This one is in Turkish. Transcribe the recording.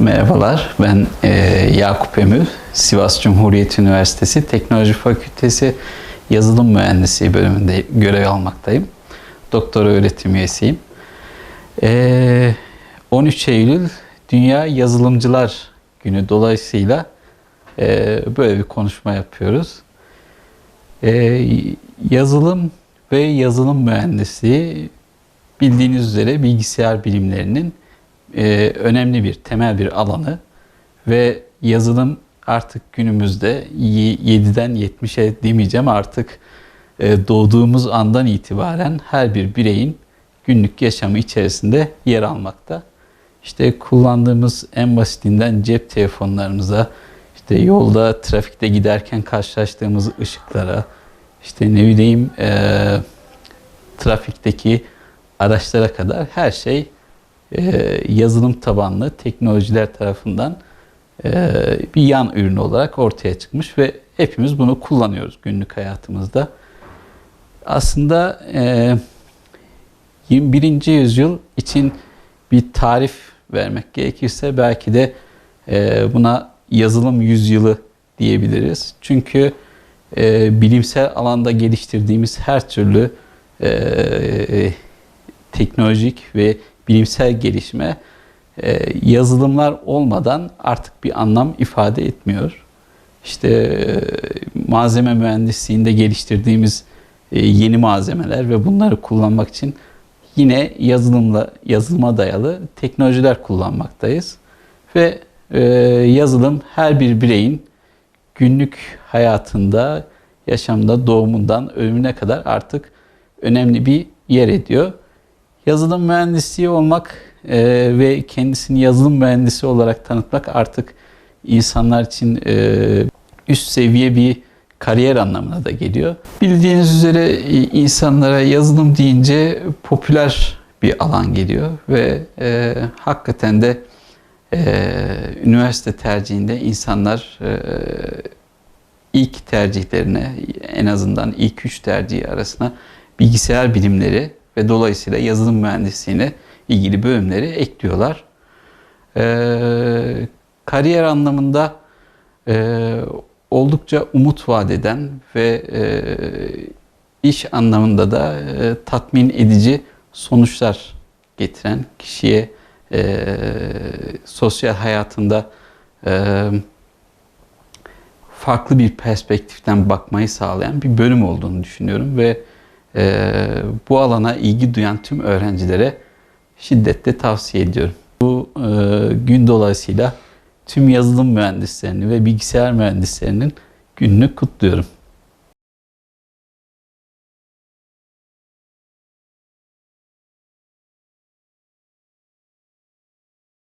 Merhabalar, ben e, Yakup Emür, Sivas Cumhuriyet Üniversitesi Teknoloji Fakültesi Yazılım Mühendisliği bölümünde görev almaktayım. Doktor öğretim üyesiyim. E, 13 Eylül Dünya Yazılımcılar Günü dolayısıyla e, böyle bir konuşma yapıyoruz. E, yazılım ve yazılım mühendisliği bildiğiniz üzere bilgisayar bilimlerinin e, önemli bir temel bir alanı ve yazılım artık günümüzde 7'den 70'e demeyeceğim artık e, doğduğumuz andan itibaren her bir bireyin günlük yaşamı içerisinde yer almakta. İşte kullandığımız en basitinden cep telefonlarımıza, işte yolda trafikte giderken karşılaştığımız ışıklara, işte ne bileyim e, trafikteki araçlara kadar her şey e, yazılım tabanlı teknolojiler tarafından e, bir yan ürünü olarak ortaya çıkmış ve hepimiz bunu kullanıyoruz günlük hayatımızda. Aslında e, 21. yüzyıl için bir tarif vermek gerekirse belki de e, buna yazılım yüzyılı diyebiliriz. Çünkü e, bilimsel alanda geliştirdiğimiz her türlü e, teknolojik ve bilimsel gelişme e, yazılımlar olmadan artık bir anlam ifade etmiyor. İşte e, malzeme mühendisliğinde geliştirdiğimiz e, yeni malzemeler ve bunları kullanmak için yine yazılımla yazılıma dayalı teknolojiler kullanmaktayız. Ve e, yazılım her bir bireyin günlük hayatında, yaşamda doğumundan ölümüne kadar artık önemli bir yer ediyor. Yazılım mühendisliği olmak e, ve kendisini yazılım mühendisi olarak tanıtmak artık insanlar için e, üst seviye bir kariyer anlamına da geliyor. Bildiğiniz üzere insanlara yazılım deyince popüler bir alan geliyor ve e, hakikaten de e, üniversite tercihinde insanlar e, ilk tercihlerine en azından ilk üç tercihi arasına bilgisayar bilimleri ve dolayısıyla yazılım mühendisliğine ilgili bölümleri ekliyorlar. Ee, kariyer anlamında e, oldukça umut vaat eden ve e, iş anlamında da e, tatmin edici sonuçlar getiren kişiye e, sosyal hayatında e, farklı bir perspektiften bakmayı sağlayan bir bölüm olduğunu düşünüyorum ve bu alana ilgi duyan tüm öğrencilere şiddetle tavsiye ediyorum. Bu e, gün dolayısıyla tüm yazılım mühendislerini ve bilgisayar mühendislerinin gününü kutluyorum.